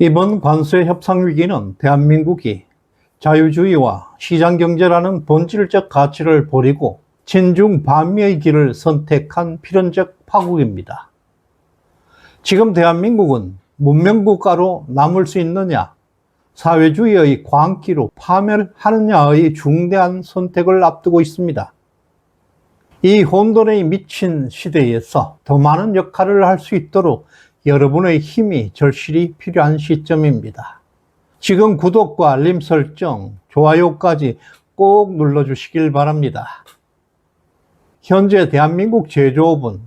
이번 관세 협상 위기는 대한민국이 자유주의와 시장경제라는 본질적 가치를 버리고 친중 반미의 길을 선택한 필연적 파국입니다. 지금 대한민국은 문명국가로 남을 수 있느냐, 사회주의의 광기로 파멸하느냐의 중대한 선택을 앞두고 있습니다. 이 혼돈에 미친 시대에서 더 많은 역할을 할 수 있도록 여러분의 힘이 절실히 필요한 시점입니다. 지금 구독과 알림 설정, 좋아요까지 꼭 눌러주시길 바랍니다. 현재 대한민국 제조업은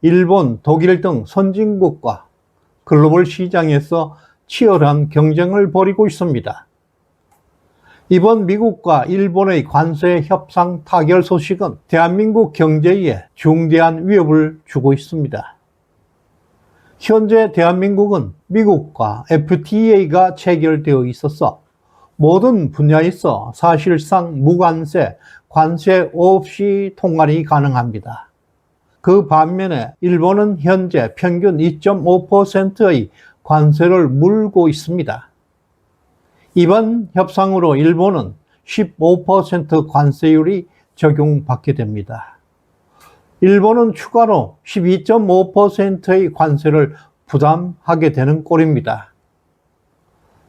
일본, 독일 등 선진국과 글로벌 시장에서 치열한 경쟁을 벌이고 있습니다. 이번 미국과 일본의 관세 협상 타결 소식은 대한민국 경제에 중대한 위협을 주고 있습니다. 현재 대한민국은 미국과 FTA가 체결되어 있어서 모든 분야에서 사실상 무관세, 관세 없이 통관이 가능합니다. 그 반면에 일본은 현재 평균 2.5%의 관세를 물고 있습니다. 이번 협상으로 일본은 15% 관세율이 적용받게 됩니다. 일본은 추가로 12.5%의 관세를 부담하게 되는 꼴입니다.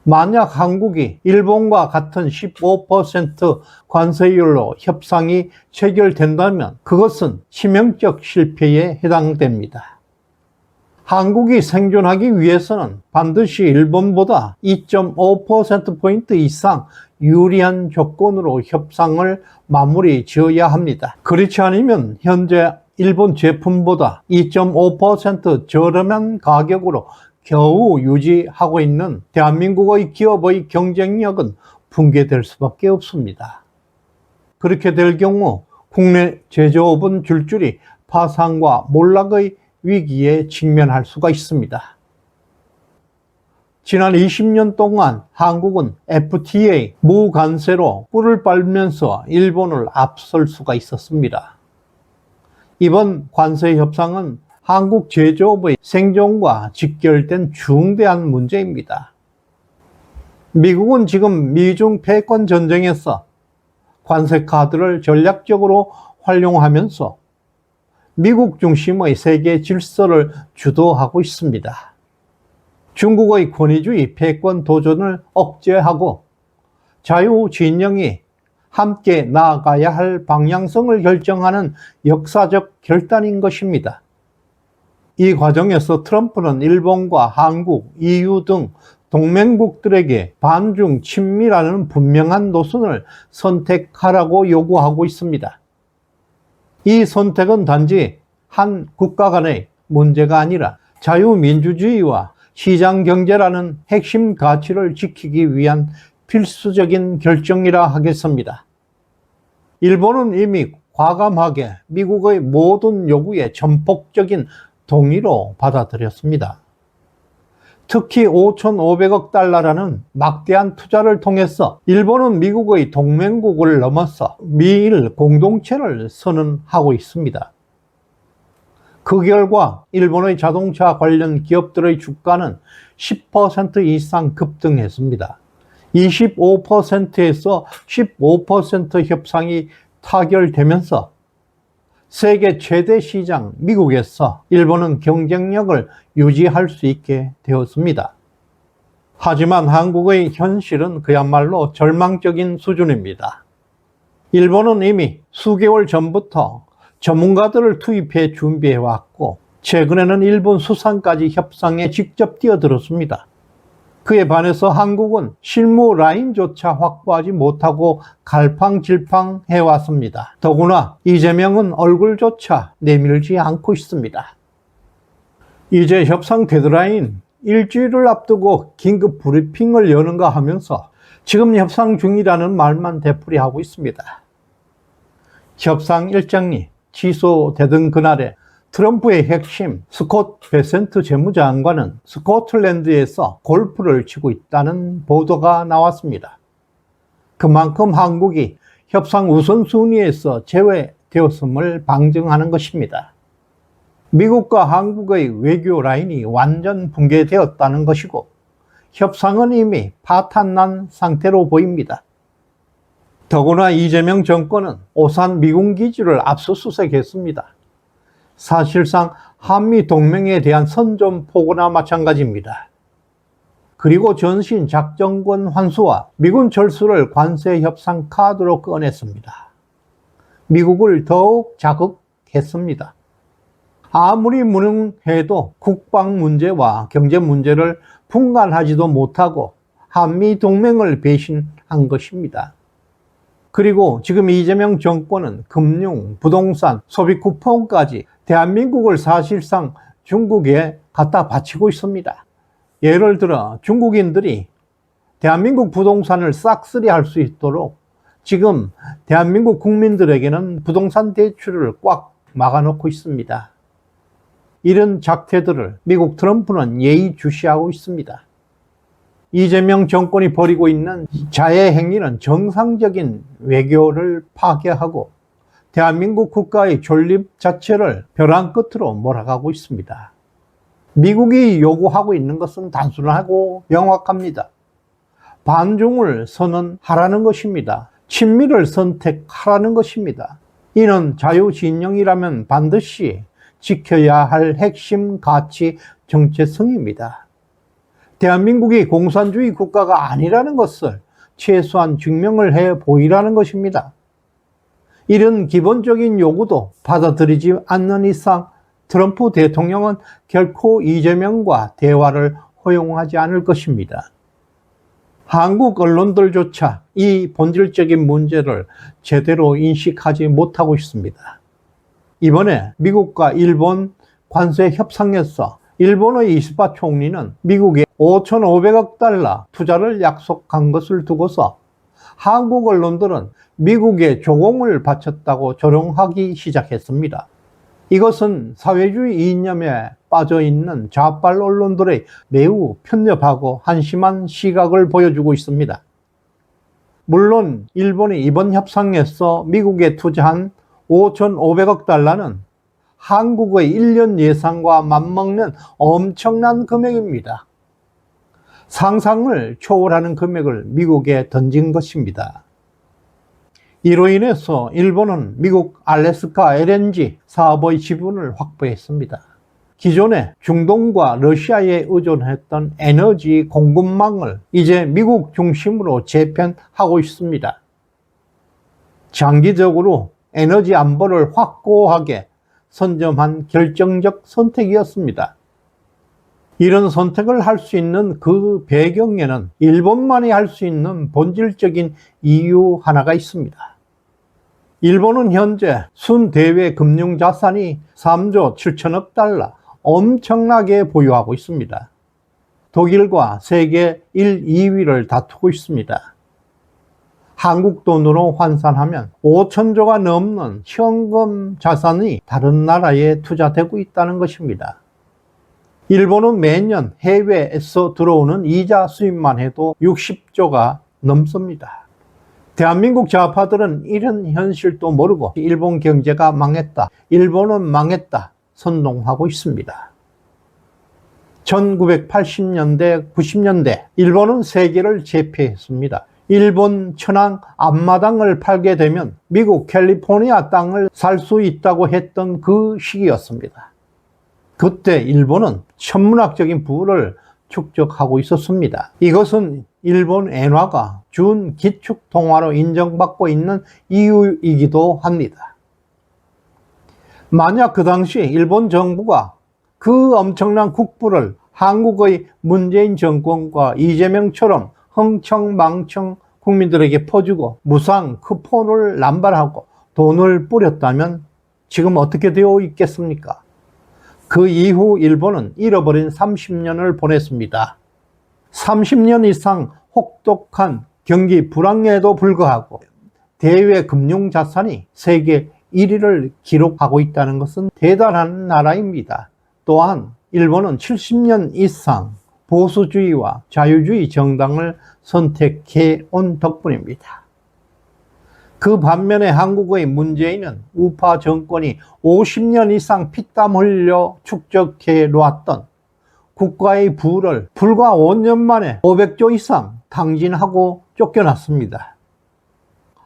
만약 한국이 일본과 같은 15% 관세율로 협상이 체결된다면 그것은 치명적 실패에 해당됩니다. 한국이 생존하기 위해서는 반드시 일본보다 2.5%포인트 이상 유리한 조건으로 협상을 마무리 지어야 합니다. 그렇지 않으면 현재 일본 제품보다 2.5% 저렴한 가격으로 겨우 유지하고 있는 대한민국의 기업의 경쟁력은 붕괴될 수밖에 없습니다. 그렇게 될 경우 국내 제조업은 줄줄이 파산과 몰락의 위기에 직면할 수가 있습니다. 지난 20년 동안 한국은 FTA 무관세로 꿀을 빨면서 일본을 앞설 수가 있었습니다. 이번 관세 협상은 한국 제조업의 생존과 직결된 중대한 문제입니다. 미국은 지금 미중 패권 전쟁에서 관세 카드를 전략적으로 활용하면서 미국 중심의 세계 질서를 주도하고 있습니다. 중국의 권위주의 패권 도전을 억제하고 자유 진영이 함께 나아가야 할 방향성을 결정하는 역사적 결단인 것입니다. 이 과정에서 트럼프는 일본과 한국, EU 등 동맹국들에게 반중 친미라는 분명한 노선을 선택하라고 요구하고 있습니다. 이 선택은 단지 한 국가 간의 문제가 아니라 자유민주주의와 시장경제라는 핵심 가치를 지키기 위한 필수적인 결정이라 하겠습니다. 일본은 이미 과감하게 미국의 모든 요구에 전폭적인 동의로 받아들였습니다. 특히 5,500억 달러라는 막대한 투자를 통해서 일본은 미국의 동맹국을 넘어서 미일 공동체를 선언하고 있습니다. 그 결과 일본의 자동차 관련 기업들의 주가는 10% 이상 급등했습니다. 25%에서 15% 협상이 타결되면서 세계 최대 시장 미국에서 일본은 경쟁력을 유지할 수 있게 되었습니다. 하지만 한국의 현실은 그야말로 절망적인 수준입니다. 일본은 이미 수개월 전부터 전문가들을 투입해 준비해 왔고, 최근에는 일본 수산까지 협상에 직접 뛰어들었습니다. 그에 반해서 한국은 실무 라인조차 확보하지 못하고 갈팡질팡 해왔습니다. 더구나 이재명은 얼굴조차 내밀지 않고 있습니다. 이제 협상 데드라인 일주일을 앞두고 긴급 브리핑을 여는가 하면서 지금 협상 중이라는 말만 되풀이하고 있습니다. 협상 일정이 취소되던 그날에 트럼프의 핵심 스콧 베센트 재무장관은 스코틀랜드에서 골프를 치고 있다는 보도가 나왔습니다. 그만큼 한국이 협상 우선순위에서 제외되었음을 방증하는 것입니다. 미국과 한국의 외교 라인이 완전 붕괴되었다는 것이고 협상은 이미 파탄난 상태로 보입니다. 더구나 이재명 정권은 오산 미군 기지를 압수수색했습니다. 사실상 한미 동맹에 대한 선전포고나 마찬가지입니다. 그리고 전신 작전권 환수와 미군 철수를 관세 협상 카드로 꺼냈습니다. 미국을 더욱 자극했습니다. 아무리 무능해도 국방 문제와 경제 문제를 분간하지도 못하고 한미 동맹을 배신한 것입니다. 그리고 지금 이재명 정권은 금융, 부동산, 소비 쿠폰까지 대한민국을 사실상 중국에 갖다 바치고 있습니다. 예를 들어 중국인들이 대한민국 부동산을 싹쓸이 할 수 있도록 지금 대한민국 국민들에게는 부동산 대출을 꽉 막아놓고 있습니다. 이런 작태들을 미국 트럼프는 예의주시하고 있습니다. 이재명 정권이 벌이고 있는 자해 행위는 정상적인 외교를 파괴하고 대한민국 국가의 존립 자체를 벼랑 끝으로 몰아가고 있습니다. 미국이 요구하고 있는 것은 단순하고 명확합니다. 반중을 선언하라는 것입니다. 친미를 선택하라는 것입니다. 이는 자유진영이라면 반드시 지켜야 할 핵심 가치 정체성입니다. 대한민국이 공산주의 국가가 아니라는 것을 최소한 증명을 해 보이라는 것입니다. 이런 기본적인 요구도 받아들이지 않는 이상 트럼프 대통령은 결코 이재명과 대화를 허용하지 않을 것입니다. 한국 언론들조차 이 본질적인 문제를 제대로 인식하지 못하고 있습니다. 이번에 미국과 일본 관세 협상에서 일본의 이스파 총리는 미국에 5,500억 달러 투자를 약속한 것을 두고서 한국 언론들은 미국에 조공을 바쳤다고 조롱하기 시작했습니다. 이것은 사회주의 이념에 빠져 있는 좌빨 언론들의 매우 편협하고 한심한 시각을 보여주고 있습니다. 물론 일본이 이번 협상에서 미국에 투자한 5,500억 달러는 한국의 1년 예산과 맞먹는 엄청난 금액입니다. 상상을 초월하는 금액을 미국에 던진 것입니다. 이로 인해서 일본은 미국 알래스카 LNG 사업의 지분을 확보했습니다. 기존에 중동과 러시아에 의존했던 에너지 공급망을 이제 미국 중심으로 재편하고 있습니다. 장기적으로 에너지 안보를 확고하게 선점한 결정적 선택이었습니다. 이런 선택을 할 수 있는 그 배경에는 일본만이 할 수 있는 본질적인 이유 하나가 있습니다. 일본은 현재 순대외 금융 자산이 3조 7천억 달러 엄청나게 보유하고 있습니다. 독일과 세계 1, 2위를 다투고 있습니다. 한국 돈으로 환산하면 5천조가 넘는 현금 자산이 다른 나라에 투자되고 있다는 것입니다. 일본은 매년 해외에서 들어오는 이자 수입만 해도 60조가 넘습니다. 대한민국 좌파들은 이런 현실도 모르고 일본 경제가 망했다. 일본은 망했다. 선동하고 있습니다. 1980년대, 90년대 일본은 세계를 제패했습니다. 일본 천황 앞마당을 팔게 되면 미국 캘리포니아 땅을 살 수 있다고 했던 그 시기였습니다. 그때 일본은 천문학적인 부를 축적하고 있었습니다. 이것은 일본 엔화가 준 기축 통화로 인정받고 있는 이유이기도 합니다. 만약 그 당시 일본 정부가 그 엄청난 국부를 한국의 문재인 정권과 이재명처럼 흥청망청 국민들에게 퍼주고 무상 쿠폰을 남발하고 돈을 뿌렸다면 지금 어떻게 되어 있겠습니까? 그 이후 일본은 잃어버린 30년을 보냈습니다. 30년 이상 혹독한 경기 불황에도 불구하고 대외 금융 자산이 세계 1위를 기록하고 있다는 것은 대단한 나라입니다. 또한 일본은 70년 이상 보수주의와 자유주의 정당을 선택해 온 덕분입니다. 그 반면에 한국의 문재인은 우파 정권이 50년 이상 피땀 흘려 축적해 놓았던 국가의 부를 불과 5년 만에 500조 이상 탕진하고 쫓겨났습니다.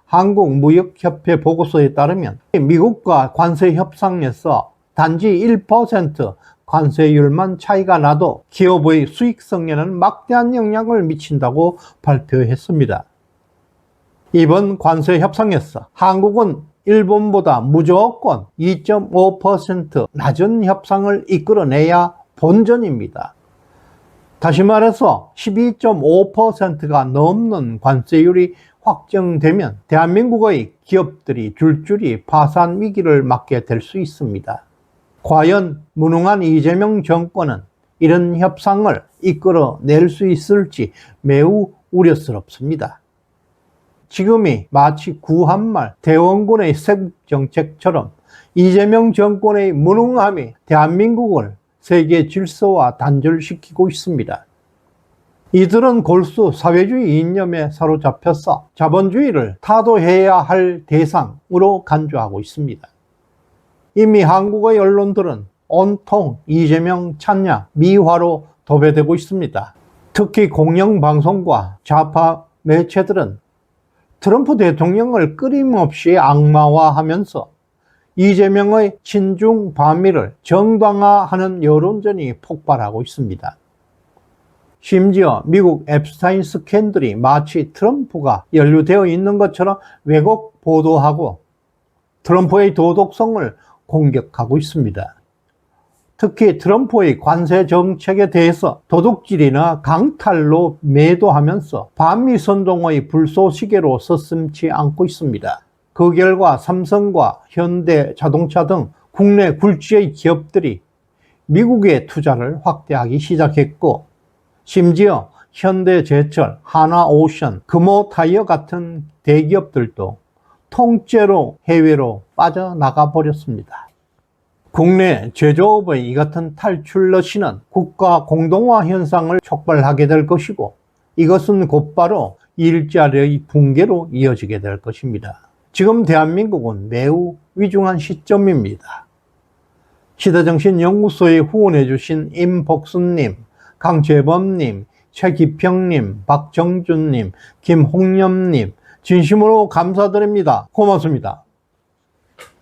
한국무역협회 보고서에 따르면 미국과 관세 협상에서 단지 1% 관세율만 차이가 나도 기업의 수익성에는 막대한 영향을 미친다고 발표했습니다. 이번 관세 협상에서 한국은 일본보다 무조건 2.5% 낮은 협상을 이끌어내야 본전입니다. 다시 말해서 12.5%가 넘는 관세율이 확정되면 대한민국의 기업들이 줄줄이 파산 위기를 맞게 될 수 있습니다. 과연 무능한 이재명 정권은 이런 협상을 이끌어낼 수 있을지 매우 우려스럽습니다. 지금이 마치 구한말 대원군의 세국 정책처럼 이재명 정권의 무능함이 대한민국을 세계 질서와 단절시키고 있습니다. 이들은 골수 사회주의 이념에 사로잡혀서 자본주의를 타도해야 할 대상으로 간주하고 있습니다. 이미 한국의 언론들은 온통 이재명 찬양, 미화로 도배되고 있습니다. 특히 공영방송과 좌파 매체들은 트럼프 대통령을 끊임없이 악마화하면서 이재명의 친중 반미를 정당화하는 여론전이 폭발하고 있습니다. 심지어 미국 앱스타인 스캔들이 마치 트럼프가 연루되어 있는 것처럼 왜곡 보도하고 트럼프의 도덕성을 공격하고 있습니다. 특히 트럼프의 관세 정책에 대해서 도둑질이나 강탈로 매도하면서 반미 선동의 불쏘시개로 서슴지 않고 있습니다. 그 결과 삼성과 현대 자동차 등 국내 굴지의 기업들이 미국의 투자를 확대하기 시작했고 심지어 현대제철, 하나오션, 금호타이어 같은 대기업들도 통째로 해외로 빠져나가 버렸습니다. 국내 제조업의 이 같은 탈출 러시는 국가 공동화 현상을 촉발하게 될 것이고 이것은 곧바로 일자리의 붕괴로 이어지게 될 것입니다. 지금 대한민국은 매우 위중한 시점입니다. 시대정신연구소에 후원해주신 임복순님, 강재범님, 최기평님, 박정준님, 김홍념님, 진심으로 감사드립니다. 고맙습니다.